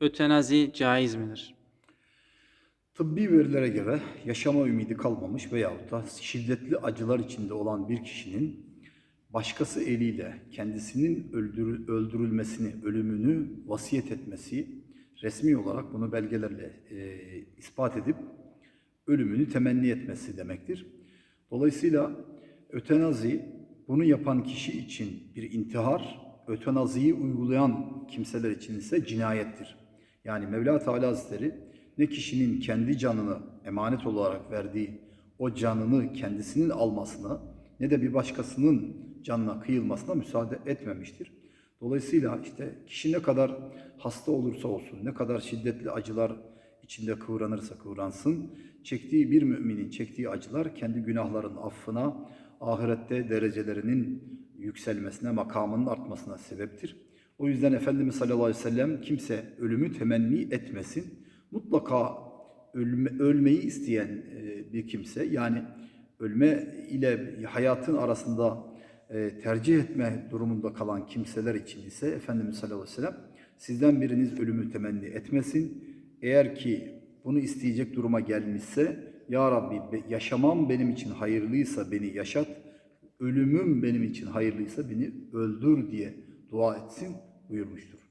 Ötenazi caiz midir? Tıbbi verilere göre yaşama ümidi kalmamış veyahut da şiddetli acılar içinde olan bir kişinin başkası eliyle kendisinin öldürü- öldürülmesini, ölümünü vasiyet etmesi, resmi olarak bunu belgelerle e, ispat edip ölümünü temenni etmesi demektir. Dolayısıyla ötenazi bunu yapan kişi için bir intihar, ötenaziyi uygulayan kimseler için ise cinayettir. Yani Mevla Teala Hazretleri ne kişinin kendi canını emanet olarak verdiği o canını kendisinin almasına ne de bir başkasının canına kıyılmasına müsaade etmemiştir. Dolayısıyla işte kişi ne kadar hasta olursa olsun, ne kadar şiddetli acılar içinde kıvranırsa kıvransın, çektiği bir müminin çektiği acılar kendi günahların affına, ahirette derecelerinin yükselmesine, makamının artmasına sebeptir. O yüzden Efendimiz sallallahu aleyhi ve sellem kimse ölümü temenni etmesin. Mutlaka ölme, ölmeyi isteyen e, bir kimse yani ölme ile hayatın arasında e, tercih etme durumunda kalan kimseler için ise Efendimiz sallallahu aleyhi ve sellem sizden biriniz ölümü temenni etmesin. Eğer ki bunu isteyecek duruma gelmişse Ya Rabbi yaşamam benim için hayırlıysa beni yaşat, ölümüm benim için hayırlıysa beni öldür diye dua etsin buyurmuştur.